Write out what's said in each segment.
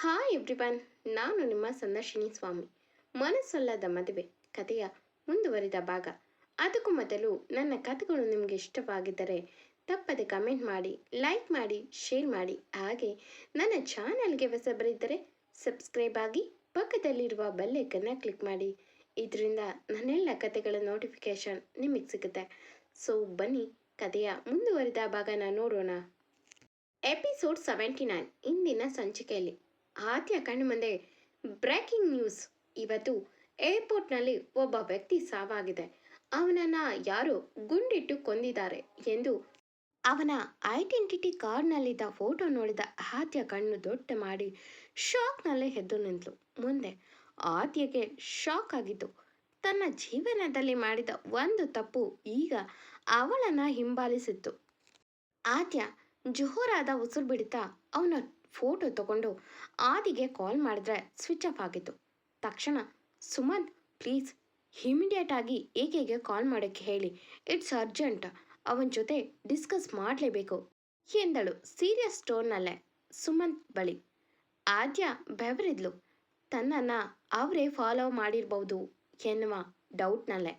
Hi everyone ನಾನು ನಿಮ್ಮ ಸಂದರ್ಶಿನಿ ಸ್ವಾಮಿ. ಮನಸ್ಸೊಲ್ಲದ ಮದುವೆ, ಕಥೆಯ ಮುಂದುವರಿದ ಭಾಗ. ಅದಕ್ಕೂ ಮೊದಲು ನನ್ನ ಕಥೆಗಳು ನಿಮಗೆ ಇಷ್ಟವಾಗಿದ್ದರೆ ತಪ್ಪದೆ ಕಮೆಂಟ್ ಮಾಡಿ ಲೈಕ್ ಮಾಡಿ ಶೇರ್ ಮಾಡಿ. ಹಾಗೆ ನನ್ನ ಚಾನಲ್ಗೆ ಹೊಸಬರಿದ್ದರೆ ಸಬ್ಸ್ಕ್ರೈಬ್ ಆಗಿ ಪಕ್ಕದಲ್ಲಿರುವ ಬೆಲ್ಲೈಕನ್ನು ಕ್ಲಿಕ್ ಮಾಡಿ. ಇದರಿಂದ ನನ್ನೆಲ್ಲ ಕಥೆಗಳ ನೋಟಿಫಿಕೇಶನ್ ನಿಮಗೆ ಸಿಗುತ್ತೆ. ಸೊ ಬನ್ನಿ, ಕಥೆಯ ಮುಂದುವರಿದ ಭಾಗನ ನೋಡೋಣ. ಎಪಿಸೋಡ್ ಸೆವೆಂಟಿ ನೈನ್ ಇಂದಿನ ಸಂಚಿಕೆಯಲ್ಲಿ. ಆದ್ಯ ಕಣ್ಣು ಮುಂದೆ ಬ್ರೇಕಿಂಗ್ ನ್ಯೂಸ್. ಇವತ್ತು ಏರ್ಪೋರ್ಟ್ನಲ್ಲಿ ಒಬ್ಬ ವ್ಯಕ್ತಿ ಸಾವಾಗಿದೆ. ಅವನನ್ನ ಯಾರೋ ಗುಂಡಿಟ್ಟು ಕೊಂದಿದ್ದಾರೆ ಎಂದು ಅವನ ಐಡೆಂಟಿಟಿ ಕಾರ್ಡ್ನಲ್ಲಿದ್ದ ಫೋಟೋ ನೋಡಿದ ಆದ್ಯ ಕಣ್ಣು ದೊಡ್ಡ ಮಾಡಿ ಶಾಕ್ನಲ್ಲೇ ಎದ್ದು ನಿಂತಳು ಮುಂದೆ ಆದ್ಯಗೆ ಶಾಕ್ ಆಗಿತ್ತು. ತನ್ನ ಜೀವನದಲ್ಲಿ ಮಾಡಿದ ಒಂದು ತಪ್ಪು ಈಗ ಅವಳನ್ನ ಹಿಂಬಾಲಿಸಿತ್ತು. ಆದ್ಯ ಜೋರಾದ ಉಸಿರು ಬಿಡ್ತಾ ಅವನ ಫೋಟೋ ತಗೊಂಡು ಆದಿಗೆ ಕಾಲ್ ಮಾಡಿದ್ರೆ ಸ್ವಿಚ್ ಆಫ್ ಆಗಿತ್ತು. ತಕ್ಷಣ, ಸುಮಂತ್, ಪ್ಲೀಸ್, ಇಮಿಡಿಯೇಟ್ ಆಗಿ ಏಕೆಗೆ ಕಾಲ್ ಮಾಡೋಕ್ಕೆ ಹೇಳಿ. It's urgent. ಅವನ ಜೊತೆ ಡಿಸ್ಕಸ್ ಮಾಡಲೇಬೇಕು. ಎಂದಳು ಸೀರಿಯಸ್ ಟೋನ್ನಲ್ಲೇ ಸುಮಂತ್ ಬಳಿ. ಆದ್ಯ ಬೆವರಿದ್ಲು, ತನ್ನನ್ನು ಅವರೇ ಫಾಲೋ ಮಾಡಿರ್ಬೋದು ಎನ್ನುವ ಡೌಟ್ನಲ್ಲೇ.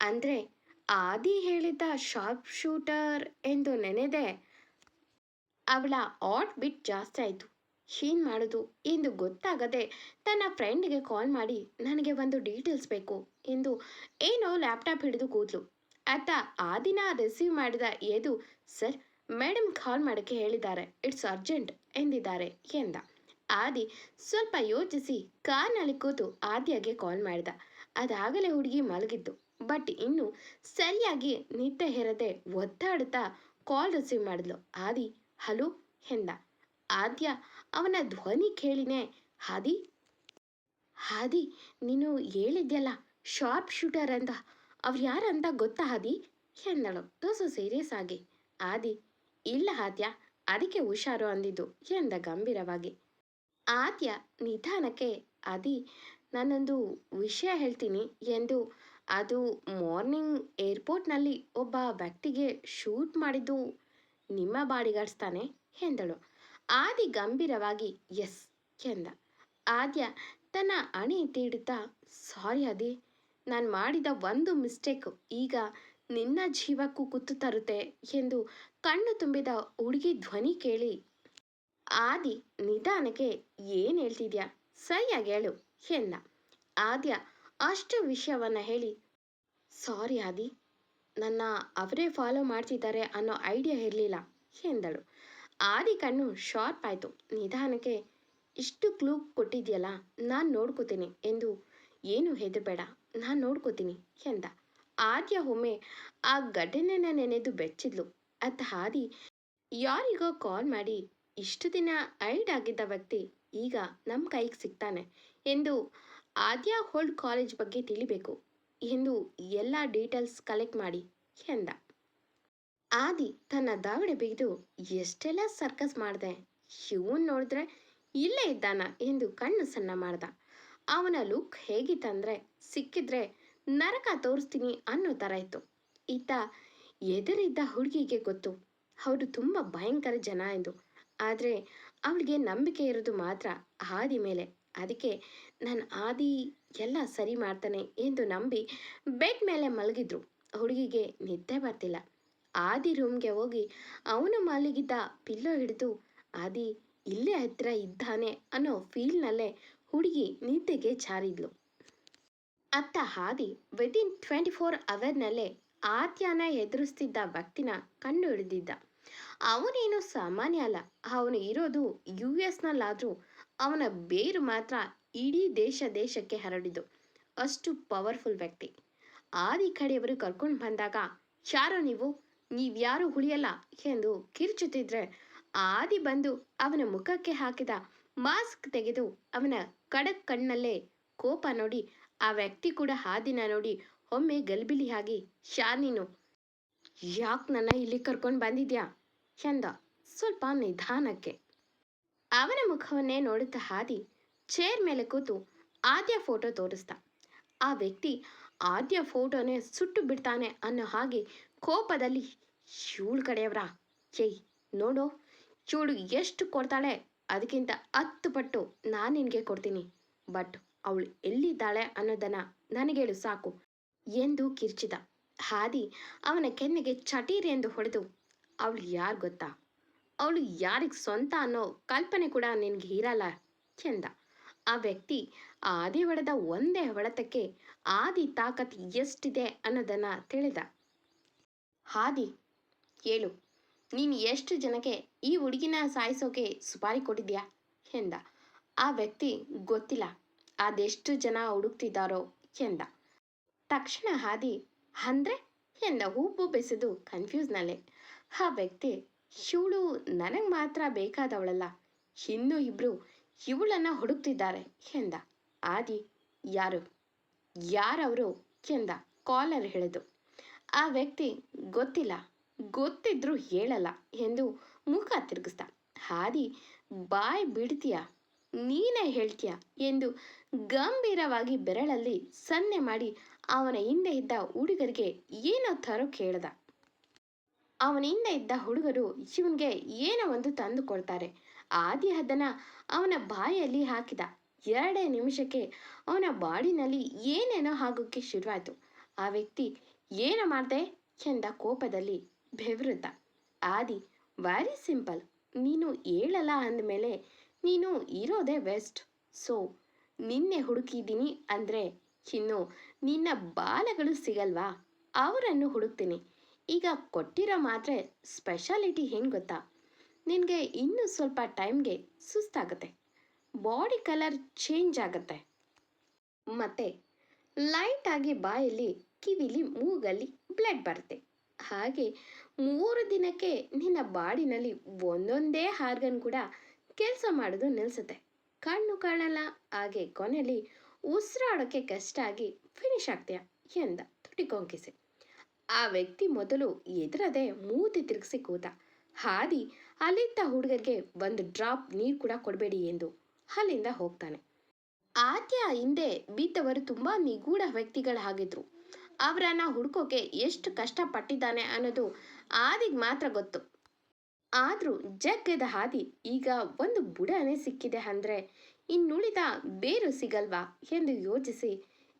ಅಂದರೆ ಆದಿ ಹೇಳಿದ್ದ ಶಾರ್ಪ್ ಶೂಟರ್ ಎಂದು ನೆನೆದೆ ಅವಳ ಆಟ್ ಬಿಟ್ ಜಾಸ್ತಿ ಆಯಿತು. ಏನು ಮಾಡೋದು ಎಂದು ಗೊತ್ತಾಗದೆ ತನ್ನ ಫ್ರೆಂಡ್ಗೆ ಕಾಲ್ ಮಾಡಿ, ನನಗೆ ಒಂದು ಡೀಟೇಲ್ಸ್ ಬೇಕು ಎಂದು ಏನೋ ಲ್ಯಾಪ್ಟಾಪ್ ಹಿಡಿದು ಕೂದ್ಲು. ಅತ್ತ ಆ ದಿನ ರಿಸೀವ್ ಮಾಡಿದ ಎದು, ಸರ್ ಮೇಡಮ್ ಕಾಲ್ ಮಾಡೋಕ್ಕೆ ಹೇಳಿದ್ದಾರೆ. ಇಟ್ಸ್ ಅರ್ಜೆಂಟ್ ಎಂದಿದ್ದಾರೆ ಎಂದ. ಆದಿ ಸ್ವಲ್ಪ ಯೋಚಿಸಿ ಕಾರ್ನಲ್ಲಿ ಕೂತು ಆದ್ಯಾಗೆ ಕಾಲ್ ಮಾಡಿದ. ಅದಾಗಲೇ ಹುಡುಗಿ ಮಲಗಿದ್ದು. ಬಟ್ ಇನ್ನು ಸರಿಯಾಗಿ ನಿದ್ದೆ ಹೇರದೆ ಒದ್ದಾಡುತ್ತಾ ಕಾಲ್ ರಿಸೀವ್ ಮಾಡಿದ್ಲು. ಆದಿ ಹಲೋ ಎಂದ ಆದ್ಯ ಅವನ ಧ್ವನಿ ಕೇಳಿನೇ, ಹಾದಿ ಹಾದಿ, ನೀನು ಹೇಳಿದ್ಯಲ್ಲ ಶಾರ್ಪ್ ಶೂಟರ್ ಅಂತ ಅವ್ರು ಯಾರಂತ ಗೊತ್ತಾ, ಹಾದಿ? ಎಂದಳು ತೋಸು ಸೀರಿಯಸ್ ಆಗಿ ಆದಿ, ಇಲ್ಲ ಆದ್ಯ, ಅದಕ್ಕೆ ಹುಷಾರು ಅಂದಿದ್ದು, ಎಂದ ಗಂಭೀರವಾಗಿ. ಆದ್ಯ, ನಿಧಾನಕ್ಕೆ, ಆದಿ, ನಾನೊಂದು ವಿಷಯ ಹೇಳ್ತೀನಿ, ಎಂದು ಅದು ಮಾರ್ನಿಂಗ್ ಏರ್ಪೋರ್ಟ್ನಲ್ಲಿ ಒಬ್ಬ ವ್ಯಕ್ತಿಗೆ ಶೂಟ್ ಮಾಡಿದ್ದು ನಿಮ್ಮ ಬಾಡಿಗಾರ್ಡ್ಸ್ ತಾನೆ ಎಂದಳು. ಆದಿ ಗಂಭೀರವಾಗಿ, ಎಸ್ ಎಂದ. ಆದ್ಯ ತನ್ನ ಅಣೆ ತೀಡುತ್ತಾ ಸಾರಿ ಆದಿ, ನಾನು ಮಾಡಿದ ಒಂದು ಮಿಸ್ಟೇಕ್ ಈಗ ನಿನ್ನ ಜೀವಕ್ಕೂ ಕುತ್ತು ತರುತ್ತೆ ಎಂದು ಕಣ್ಣು ತುಂಬಿದ ಹುಡುಗಿ ಧ್ವನಿ ಕೇಳಿ. ಆದಿ ನಿಧಾನಕ್ಕೆ, ಏನು ಹೇಳ್ತಿದ್ಯಾ? ಸರಿಯಾಗಿ ಹೇಳು ಎಂದ. ಆದ್ಯ ಅಷ್ಟು ವಿಷಯವನ್ನು ಹೇಳಿ, ಸಾರಿ ಆದಿ ನನ್ನ ಅವರೇ ಫಾಲೋ ಮಾಡ್ತಿದ್ದಾರೆ ಅನ್ನೋ ಐಡಿಯಾ ಇರಲಿಲ್ಲ, ಎಂದಳು. ಆದಿ ಕಣ್ಣು ಶಾರ್ಪ್ ಆಯಿತು. ನಿಧಾನಕ್ಕೆ, ಇಷ್ಟು ಕ್ಲೂ ಕೊಟ್ಟಿದ್ಯಲ್ಲ, ನಾನು ನೋಡ್ಕೋತೀನಿ ಎಂದು ಏನು ಹೆದರಬೇಡ, ನಾನು ನೋಡ್ಕೋತೀನಿ, ಎಂದ. ಆದ್ಯ ಒಮ್ಮೆ ಆ ಘಟನೆನ ನೆನೆದು ಬೆಚ್ಚಿದ್ಲು. ಅತ್ತ ಹಾದಿ ಯಾರಿಗೋ ಕಾಲ್ ಮಾಡಿ, ಇಷ್ಟು ದಿನ ಐಡ್ ಆಗಿದ್ದ ವ್ಯಕ್ತಿ ಈಗ ನಮ್ಮ ಕೈಗೆ ಸಿಗ್ತಾನೆ ಎಂದು ಆದ್ಯ ಹೋಲ್ಡ್ ಕಾಲೇಜ್ ಬಗ್ಗೆ ತಿಳಿಬೇಕು. ಎಂದು ಎಲ್ಲ ಡೀಟೇಲ್ಸ್ ಕಲೆಕ್ಟ್ ಮಾಡಿ ಎಂದ. ಆದಿ ತನ್ನ ದಾವಡೆ ಬಿಗಿದು ಎಷ್ಟೆಲ್ಲ ಸರ್ಕಸ್ ಮಾಡಿದೆ, ಇವನ್ ನೋಡಿದ್ರೆ ಇಲ್ಲೇ ಇದ್ದಾನ ಎಂದು ಕಣ್ಣು ಸಣ್ಣ ಮಾಡ್ದ. ಅವನ ಲುಕ್ ಹೇಗಿತ್ತಂದ್ರೆ ಸಿಕ್ಕಿದ್ರೆ ನರಕ ತೋರಿಸ್ತೀನಿ ಅನ್ನೋ ಥರ ಇತ್ತು. ಈತ ಎದುರಿದ್ದ ಹುಡುಗಿಗೆ ಗೊತ್ತು ಅವರು ತುಂಬ ಭಯಂಕರ ಜನ ಎಂದು ಆದರೆ ಅವಳಿಗೆ ನಂಬಿಕೆ ಇರೋದು ಮಾತ್ರ ಆದಿ ಮೇಲೆ. ಅದಕ್ಕೆ ನಾನು ಆದಿ ಎಲ್ಲ ಸರಿ ಮಾಡ್ತಾನೆ ಎಂದು ನಂಬಿ ಬೆಡ್ ಮೇಲೆ ಮಲಗಿದ್ರು. ಹುಡುಗಿಗೆ ನಿದ್ದೆ ಬರ್ತಿಲ್ಲ. ಆದಿ ರೂಮ್ಗೆ ಹೋಗಿ ಅವನು ಮಲಗಿದ್ದ ಪಿಲ್ಲೋ ಹಿಡಿದು, ಆದಿ, ಇಲ್ಲೇ ಹತ್ತಿರ ಇದ್ದಾನೆ ಅನ್ನೋ ಫೀಲ್ನಲ್ಲೇ ಹುಡುಗಿ ನಿದ್ದೆಗೆ ಜಾರಿದ್ಲು ಅತ್ತ ಹಾದಿ ವಿದಿನ್ ಟ್ವೆಂಟಿ ಫೋರ್ ಅವರ್ನಲ್ಲೇ ಆದ್ಯಾನ ಎದುರಿಸ್ತಿದ್ದ ವ್ಯಕ್ತಿನ ಕಂಡು ಹಿಡಿದಿದ್ದ. ಅವನೇನು ಸಾಮಾನ್ಯ ಅಲ್ಲ. ಅವನು ಇರೋದು ಯು ಎಸ್ನಲ್ಲಾದರೂ ಅವನ ಬೇರು ಮಾತ್ರ ಇಡೀ ದೇಶ ದೇಶಕ್ಕೆ ಹರಡಿದ್ದು. ಅಷ್ಟು ಪವರ್ಫುಲ್ ವ್ಯಕ್ತಿ. ಆದಿ ಕಡೆಯವರು ಕರ್ಕೊಂಡು ಬಂದಾಗ, ಯಾರೋ ನೀವು? ನೀವ್ಯಾರು ಉಳಿಯಲ್ಲ ಎಂದು ಕಿರ್ಚುತ್ತಿದ್ರೆ, ಆದಿ ಬಂದು ಅವನ ಮುಖಕ್ಕೆ ಹಾಕಿದ ಮಾಸ್ಕ್ ತೆಗೆದು ಅವನ ಕಡಕ್ ಕಣ್ಣಲ್ಲೇ ಕೋಪ ನೋಡಿ, ಆ ವ್ಯಕ್ತಿ ಕೂಡ ಹಾದಿನ ನೋಡಿ ಒಮ್ಮೆ ಗಲ್ಬಿಲಿಯಾಗಿ ಶಾ ನೀನು, ಯಾಕೆ ನನ್ನ ಇಲ್ಲಿ ಕರ್ಕೊಂಡು ಬಂದಿದ್ಯಾ? ಎಂದ ಸ್ವಲ್ಪ ನಿಧಾನಕ್ಕೆ. ಅವನ ಮುಖವನ್ನೇ ನೋಡುತ್ತಾ ಹಾದಿ ಚೇರ್ ಮೇಲೆ ಕೂತು ಆದ್ಯ ಫೋಟೋ ತೋರಿಸ್ದ ಆ ವ್ಯಕ್ತಿ ಆದ್ಯ ಫೋಟೋನೇ ಸುಟ್ಟು ಬಿಡ್ತಾನೆ ಅನ್ನೋ ಹಾಗೆ ಕೋಪದಲ್ಲಿ ಇವಳು ಕಡೆಯವರ, ಏಯ್, ನೋಡು ಇವಳು ಎಷ್ಟು ಕೊಡ್ತಾಳೆ? ಅದಕ್ಕಿಂತ ಹತ್ತು ಪಟ್ಟು ನಾನು ನಿನಗೆ ಕೊಡ್ತೀನಿ. ಬಟ್ ಅವಳು ಎಲ್ಲಿದ್ದಾಳೆ ಅನ್ನೋದನ್ನು ನನಗೇಳು ಸಾಕು, ಎಂದು ಕಿರ್ಚಿದ. ಹಾದಿ ಅವನ ಕೆನ್ನೆಗೆ ಚಟೀರಿ ಎಂದು ಹೊಡೆದು, ಅವಳು ಯಾರು ಗೊತ್ತಾ? ಅವಳು ಯಾರಿಗೆ ಸ್ವಂತ ಅನ್ನೋ ಕಲ್ಪನೆ ಕೂಡ ನಿನಗೆ ಇರಲ್ಲ ಎಂದ ಆ ವ್ಯಕ್ತಿ ಆದಿ ಹೊಡೆದ ಒಂದೇ ಹೊಡೆತಕ್ಕೆ ಆದಿ ತಾಕತ್ ಎಷ್ಟಿದೆ ಅನ್ನೋದನ್ನು ತಿಳಿದ. ಹಾದಿ ಹೇಳು, ನೀನು ಎಷ್ಟು ಜನಕ್ಕೆ ಈ ಹುಡುಗಿನ ಸಾಯಿಸೋಕೆ ಸುಪಾರಿ ಕೊಟ್ಟಿದ್ಯಾ? ಎಂದ. ಆ ವ್ಯಕ್ತಿ ಗೊತ್ತಿಲ್ಲ, ಅದೆಷ್ಟು ಜನ ಹುಡುಕ್ತಿದ್ದಾರೋ ಎಂದ. ತಕ್ಷಣ ಹಾದಿ ಅಂದ್ರೆ? ಎಂದ, ಹೂಬು ಬೆಸೆದು ಕನ್ಫ್ಯೂಸ್ನಲ್ಲೇ ಆ ವ್ಯಕ್ತಿ ಇವಳು ನನಗೆ ಮಾತ್ರ ಬೇಕಾದವಳಲ್ಲ. ಇನ್ನೂ ಇಬ್ಬರು ಇವಳನ್ನ ಹುಡುಕ್ತಿದ್ದಾರೆ ಎಂದ. ಆದಿ, ಯಾರು? ಯಾರವರು ಎಂದ ಕಾಲರ್ ಹೇಳಿದು. ಆ ವ್ಯಕ್ತಿ ಗೊತ್ತಿಲ್ಲ, ಗೊತ್ತಿದ್ರೂ ಹೇಳಲ್ಲ ಎಂದು ಮುಖ ತಿರುಗಿಸ್ದ. ಹಾದಿ ಬಾಯ್ ಬಿಡ್ತೀಯ? ನೀನೇ ಹೇಳ್ತೀಯ? ಎಂದು ಗಂಭೀರವಾಗಿ ಬೆರಳಲ್ಲಿ ಸನ್ನೆ ಮಾಡಿ ಅವನ ಹಿಂದೆ ಇದ್ದ ಹುಡುಗರಿಗೆ ಏನೋ ತರೋ ಕೇಳ್ದ. ಅವನ ಹಿಂದೆ ಇದ್ದ ಹುಡುಗರು ಇವನ್ಗೆ ಏನೋ ಒಂದು ತಂದು ಕೊಡ್ತಾರೆ. ಆದಿ ಹದನ ಅವನ ಬಾಯಲ್ಲಿ ಹಾಕಿದ. ಎರಡೇ ನಿಮಿಷಕ್ಕೆ ಅವನ ಬಾಡಿನಲ್ಲಿ ಏನೇನೋ ಆಗೋಕ್ಕೆ ಶುರುವಾಯಿತು. ಆ ವ್ಯಕ್ತಿ, ಏನು ಮಾಡಿದೆ? ಎಂದ ಕೋಪದಲ್ಲಿ ಬೆವೃತ. ಆದಿ ವೆರಿ ಸಿಂಪಲ್ ನೀನು ಹೇಳಲ್ಲ ಅಂದಮೇಲೆ ನೀನು ಇರೋದೇ ವೆಸ್ಟ್ ಸೊ ನಿನ್ನೆ ಹುಡುಕಿದ್ದೀನಿ ಅಂದರೆ ಇನ್ನು ನಿನ್ನ ಬಾಲಗಳು ಸಿಗಲ್ವಾ? ಅವರನ್ನು ಹುಡುಕ್ತೀನಿ. ಈಗ ಕೊಟ್ಟಿರೋ ಮಾತ್ರೆ ಸ್ಪೆಷಾಲಿಟಿ ಏನು ಗೊತ್ತಾ? ನಿನಗೆ ಇನ್ನೂ ಸ್ವಲ್ಪ ಟೈಮ್ಗೆ ಸುಸ್ತಾಗುತ್ತೆ. ಬಾಡಿ ಕಲರ್ ಚೇಂಜ್ ಆಗುತ್ತೆ. ಮತ್ತು ಲೈಟಾಗಿ ಬಾಯಲ್ಲಿ ಕಿವಿಲಿ ಮೂಗಲ್ಲಿ ಬ್ಲಡ್ ಬರುತ್ತೆ. ಹಾಗೆ ಮೂರು ದಿನಕ್ಕೆ ನಿನ್ನ ಬಾಡಿನಲ್ಲಿ ಒಂದೊಂದೇ ಹಾರ್ಗನ್ ಕೂಡ ಕೆಲಸ ಮಾಡೋದು ನಿಲ್ಸುತ್ತೆ. ಕಣ್ಣು ಕಾಣಲ್ಲ, ಹಾಗೆ ಕೊನೆಯಲ್ಲಿ ಉಸಿರಾಡೋಕ್ಕೆ ಕಷ್ಟ ಆಗಿ ಫಿನಿಶ್ ಆಗ್ತೀಯ ಎಂದ ತುಟಿಕೊಂಕಿಸಿ. ಆ ವ್ಯಕ್ತಿ ಮೊದಲು ಎದುರದೆ ಮೂತಿ ತಿರುಗಿಸಿ ಕೂತ, ಹಾದಿ ಅಲ್ಲಿದ್ದ ಹುಡುಗರಿಗೆ ಒಂದು ಡ್ರಾಪ್ ನೀರು ಕೂಡ ಕೊಡಬೇಡಿ ಎಂದು ಅಲ್ಲಿಂದ ಹೋಗ್ತಾನೆ. ಆದ್ಯ ಹಿಂದೆ ಬಿದ್ದವರು ತುಂಬ ನಿಗೂಢ ವ್ಯಕ್ತಿಗಳಾಗಿದ್ರು. ಅವರನ್ನ ಹುಡ್ಕೋಕೆ ಎಷ್ಟು ಕಷ್ಟಪಟ್ಟಿದ್ದಾನೆ ಅನ್ನೋದು ಆದಿಗೆ ಮಾತ್ರ ಗೊತ್ತು. ಆದರೂ ಜಗ್ಗದ ಹಾದಿ ಈಗ ಒಂದು ಬುಡನೇ ಸಿಕ್ಕಿದೆ ಅಂದರೆ ಇನ್ನುಳಿದ ಬೇರು ಸಿಗಲ್ವಾ ಎಂದು ಯೋಚಿಸಿ,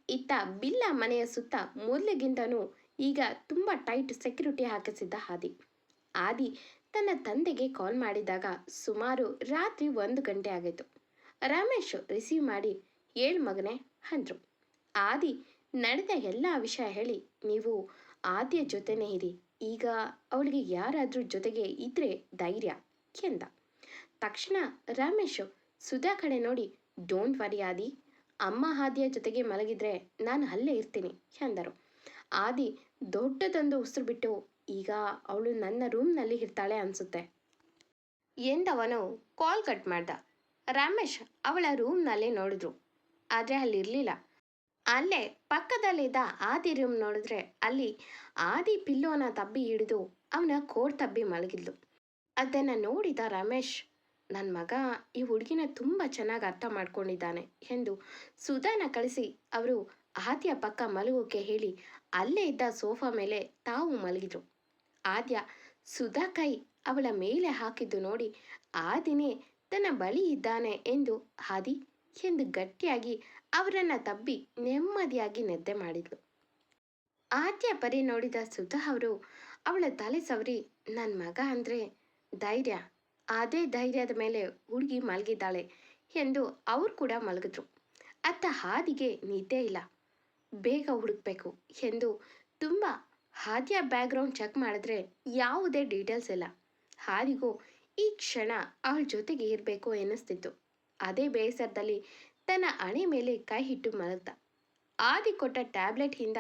ಇತ್ತ ಬಿಲ್ಲ ಮನೆಯ ಸುತ್ತ ಮೊದಲಿಗಿಂತನೂ ಈಗ ತುಂಬ ಟೈಟ್ ಸೆಕ್ಯೂರಿಟಿ ಹಾಕಿಸಿದ್ದ ಹಾದಿ ಆದಿ ತನ್ನ ತಂದೆಗೆ ಕಾಲ್ ಮಾಡಿದಾಗ ಸುಮಾರು ರಾತ್ರಿ ಒಂದು ಗಂಟೆ ಆಗಿತ್ತು. ರಮೇಶ್ ರಿಸೀವ್ ಮಾಡಿ, ಏಳು ಮಗನೇ, ಅಂದ್ರು. ಆದಿ ನಡೆದ ಎಲ್ಲ ವಿಷಯ ಹೇಳಿ, ನೀವು ಆದಿಯ ಜೊತೆನೇ ಇರಿ. ಈಗ ಅವಳಿಗೆ ಯಾರಾದರೂ ಜೊತೆಗೆ ಇದ್ರೆ ಧೈರ್ಯ, ಎಂದ. ತಕ್ಷಣ ರಮೇಶ್, ಸುಧಾ ಕಡೆ ನೋಡಿ ಡೋಂಟ್ ವರಿ ಆದಿ. ಅಮ್ಮ ಆದಿಯ ಜೊತೆಗೆ ಮಲಗಿದ್ರೆ ನಾನು ಅಲ್ಲೇ ಇರ್ತೀನಿ, ಎಂದರು. ಆದಿ ದೊಡ್ಡದೊಂದು ಉಸಿರು ಬಿಟ್ಟು, ಈಗ ಅವಳು ನನ್ನ ರೂಮ್ನಲ್ಲಿ ಇರ್ತಾಳೆ ಅನ್ಸುತ್ತೆ. ಎಂದವನು ಕಾಲ್ ಕಟ್ ಮಾಡ್ದ. ರಮೇಶ್ ಅವಳ ರೂಮ್ನಲ್ಲಿ ನೋಡಿದ್ರು. ಆದರೆ ಅಲ್ಲಿರಲಿಲ್ಲ ಅಲ್ಲೇ ಪಕ್ಕದಲ್ಲಿದ್ದ ಆದಿ ರೂಮ್ ನೋಡಿದ್ರೆ ಅಲ್ಲಿ ಆದಿ ಪಿಲ್ಲೋನ ತಬ್ಬಿ ಹಿಡಿದು ಅವನ ಕೋಟ್ ತಬ್ಬಿ ಮಲಗಿದ್ಲು. ಅದನ್ನು ನೋಡಿದ ರಮೇಶ್ ನನ್ನ ಮಗ ಈ ಹುಡುಗಿನ ತುಂಬ ಚೆನ್ನಾಗಿ ಅರ್ಥ ಮಾಡ್ಕೊಂಡಿದ್ದಾನೆ ಎಂದು ಸುಧಾನ ಕಳಿಸಿ ಅವರು ಆದಿಯ ಪಕ್ಕ ಮಲಗೋಕೆ ಹೇಳಿ ಅಲ್ಲೇ ಇದ್ದ ಸೋಫಾ ಮೇಲೆ ತಾವು ಮಲಗಿದ್ರು. ಆದ್ಯ ಸುಧಾ ಕೈ ಅವಳ ಮೇಲೆ ಹಾಕಿದ್ದು ನೋಡಿ ಆದಿನೇ ತನ್ನ ಬಳಿ ಇದ್ದಾನೆ ಎಂದು ಹಾದಿ ಎಂದು ಗಟ್ಟಿಯಾಗಿ ಅವರನ್ನು ತಬ್ಬಿ ನೆಮ್ಮದಿಯಾಗಿ ನಿದ್ದೆ ಮಾಡಿದ್ಲು. ಆದ್ಯ ಪರಿ ನೋಡಿದ ಸುಧಾ ಅವರು ಅವಳ ತಲೆ ಸವರಿ ನನ್ನ ಮಗ ಅಂದರೆ ಧೈರ್ಯ, ಅದೇ ಧೈರ್ಯದ ಮೇಲೆ ಹುಡುಗಿ ಮಲಗಿದ್ದಾಳೆ ಎಂದು ಅವ್ರು ಕೂಡ ಮಲಗಿದ್ರು. ಅತ್ತ ಹಾದಿಗೆ ನಿದ್ದೆ ಇಲ್ಲ. ಬೇಗ ಹುಡುಕ್ಬೇಕು ಎಂದು ತುಂಬ ಹಾದಿಯ ಬ್ಯಾಕ್ಗ್ರೌಂಡ್ ಚೆಕ್ ಮಾಡಿದ್ರೆ ಯಾವುದೇ ಡೀಟೇಲ್ಸ್ ಇಲ್ಲ. ಹಾದಿಗೂ ಈ ಕ್ಷಣ ಅವಳ ಜೊತೆಗೆ ಇರಬೇಕು ಎನ್ನಿಸ್ತಿತ್ತು ಅದೇ ಬೇಸರದಲ್ಲಿ ತನ್ನ ಹಣೆ ಮೇಲೆ ಕೈ ಹಿಟ್ಟು ಮಲಗ್ತ ಆದಿ ಕೊಟ್ಟ ಟ್ಯಾಬ್ಲೆಟ್ನಿಂದ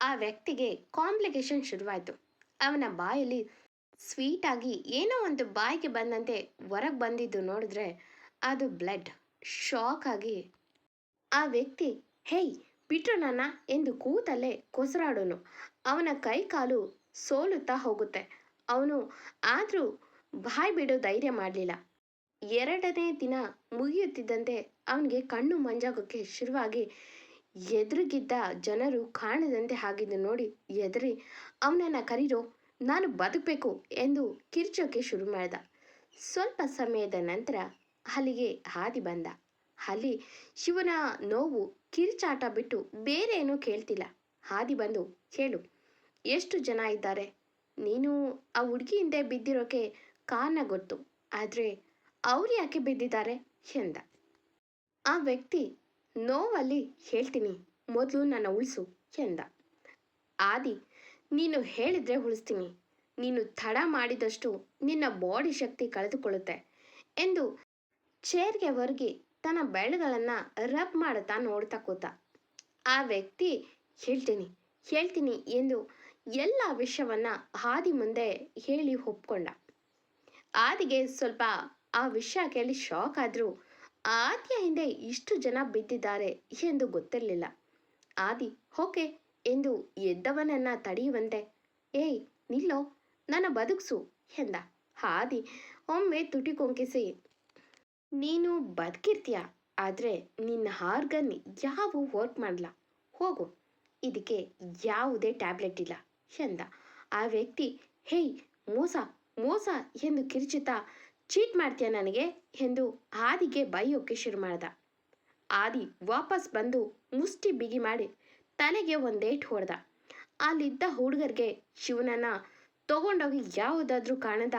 ಆ ವ್ಯಕ್ತಿಗೆ ಕಾಂಪ್ಲಿಕೇಶನ್ ಶುರುವಾಯಿತು. ಅವನ ಬಾಯಲ್ಲಿ ಸ್ವೀಟಾಗಿ ಏನೋ ಒಂದು ಬಾಯಿಗೆ ಬಂದಂತೆ ಹೊರಗೆ ಬಂದಿದ್ದು ನೋಡಿದ್ರೆ ಅದು ಬ್ಲಡ್ ಶಾಕ್ ಆಗಿ ಆ ವ್ಯಕ್ತಿ, ಹೇಯ್ ಬಿಟ್ರು ನನ್ನ ಎಂದು ಕೂತಲ್ಲೇ ಕೊಸರಾಡೋನು. ಅವನ ಕೈ ಕಾಲು ಸೋಲುತ್ತಾ ಹೋಗುತ್ತೆ. ಅವನು ಆದರೂ ಬಾಯ್ ಬಿಡೋ ಧೈರ್ಯ ಮಾಡಲಿಲ್ಲ. ಎರಡನೇ ದಿನ ಮುಗಿಯುತ್ತಿದ್ದಂತೆ ಅವನಿಗೆ ಕಣ್ಣು ಮಂಜಾಗೋಕ್ಕೆ ಶುರುವಾಗಿ ಎದುರುಗಿದ್ದ ಜನರು ಕಾಣದಂತೆ ಆಗಿದ್ದು ನೋಡಿ ಎದುರಿ ಅವನನ್ನು ಕರೀರೋ, ನಾನು ಬದುಕಬೇಕು ಎಂದು ಕಿರ್ಚೋಕೆ ಶುರು ಮಾಡಿದ. ಸ್ವಲ್ಪ ಸಮಯದ ನಂತರ ಅಲ್ಲಿಗೆ ಹಾದಿ ಬಂದ. ಅಲ್ಲಿ ಶಿವನ ನೋವು ಕಿರಿಚಾಟ ಬಿಟ್ಟು ಬೇರೆ ಏನೂ ಕೇಳ್ತಿಲ್ಲ. ಹಾದಿ ಬಂದು ಕೇಳು ಎಷ್ಟು ಜನ ಇದ್ದಾರೆ? ನೀನು ಆ ಹುಡುಗಿ ಹಿಂದೆ ಬಿದ್ದಿರೋಕೆ ಕಾರಣ ಗೊತ್ತು, ಆದರೆ ಅವ್ರು ಯಾಕೆ ಬಿದ್ದಿದ್ದಾರೆ? ಎಂದ. ಆ ವ್ಯಕ್ತಿ, ನೋವಲ್ಲಿ ಹೇಳ್ತೀನಿ, ಮೊದಲು ನನ್ನ ಉಳಿಸು, ಎಂದ. ಆದಿ, ನೀನು ಹೇಳಿದ್ರೆ ಉಳಿಸ್ತೀನಿ. ನೀನು ತಡ ಮಾಡಿದಷ್ಟು ನಿನ್ನ ಬಾಡಿ ಶಕ್ತಿ ಕಳೆದುಕೊಳ್ಳುತ್ತೆ, ಎಂದು ಚೇರ್ಗೆ ಒರಗಿ ತನ್ನ ಬೆರಳುಗಳನ್ನು ರಬ್ ಮಾಡುತ್ತಾ ನೋಡ್ತಾ ಕೂತ. ಆ ವ್ಯಕ್ತಿ, ಹೇಳ್ತೀನಿ ಹೇಳ್ತೀನಿ ಎಂದು ಎಲ್ಲ ವಿಷಯವನ್ನ ಹಾದಿ ಮುಂದೆ ಹೇಳಿ ಒಪ್ಕೊಂಡ. ಆದಿಗೆ ಸ್ವಲ್ಪ ಆ ವಿಷಯ ಕೇಳಿ ಶಾಕ್ ಆದರೂ, ಆದಿಯ ಹಿಂದೆ ಇಷ್ಟು ಜನ ಬಿದ್ದಿದ್ದಾರೆ ಎಂದು ಗೊತ್ತಿರಲಿಲ್ಲ. ಆದಿ, ಓಕೆ ಎಂದು ಎದ್ದವನನ್ನ ತಡೆಯುವಂತೆ, ಏಯ್, ನಿಲ್ಲೋ, ನನ್ನ ಬದುಕ್ಸು ಎಂದ. ಆದಿ ಒಮ್ಮೆ ತುಟಿ ಕೊಂಕಿಸಿ ನೀನು ಬದುಕಿರ್ತೀಯ, ಆದರೆ ನಿನ್ನ ಆರ್ಗನ್ ಯಾವೂ ವರ್ಕ್ ಮಾಡಲ್ಲ ಹೋಗು ಇದಕ್ಕೆ ಯಾವುದೇ ಟ್ಯಾಬ್ಲೆಟ್ ಇಲ್ಲ ಎಂದ ಆ ವ್ಯಕ್ತಿ, ಹೇಯ್, ಮೋಸ ಮೋಸ ಎಂದು ಕಿರಿಚುತ್ತಾ, ಚೀಟ್ ಮಾಡ್ತೀಯ ನನಗೆ? ಎಂದು ಆದಿಗೆ ಬೈಯೋಕೆ ಶುರು ಮಾಡ್ದ. ಆದಿ ವಾಪಸ್ ಬಂದು ಮುಷ್ಟಿ ಬಿಗಿ ಮಾಡಿ ತಲೆಗೆ ಒಂದೇಟ್ ಹೊಡೆದ. ಅಲ್ಲಿದ್ದ ಹುಡುಗರಿಗೆ ಶಿವನನ್ನ ತಗೊಂಡೋಗಿ ಯಾವುದಾದ್ರೂ ಕಾಣದ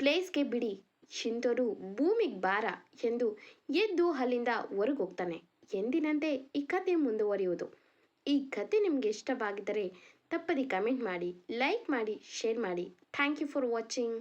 ಪ್ಲೇಸ್ಗೆ ಬಿಡಿ ಶಿಂತೋರು ಭೂಮಿಗೆ ಬಾರ ಎಂದು ಎದ್ದು ಅಲ್ಲಿಂದ ಹೊರಗೋಗ್ತಾನೆ. ಎಂದಿನಂತೆ ಈ ಕತೆ ಮುಂದುವರಿಯುವುದು. ಈ ಕತೆ ನಿಮಗೆ ಇಷ್ಟವಾಗಿದ್ದರೆ ತಪ್ಪದೆ ಕಮೆಂಟ್ ಮಾಡಿ ಲೈಕ್ ಮಾಡಿ ಶೇರ್ ಮಾಡಿ. Thank you for watching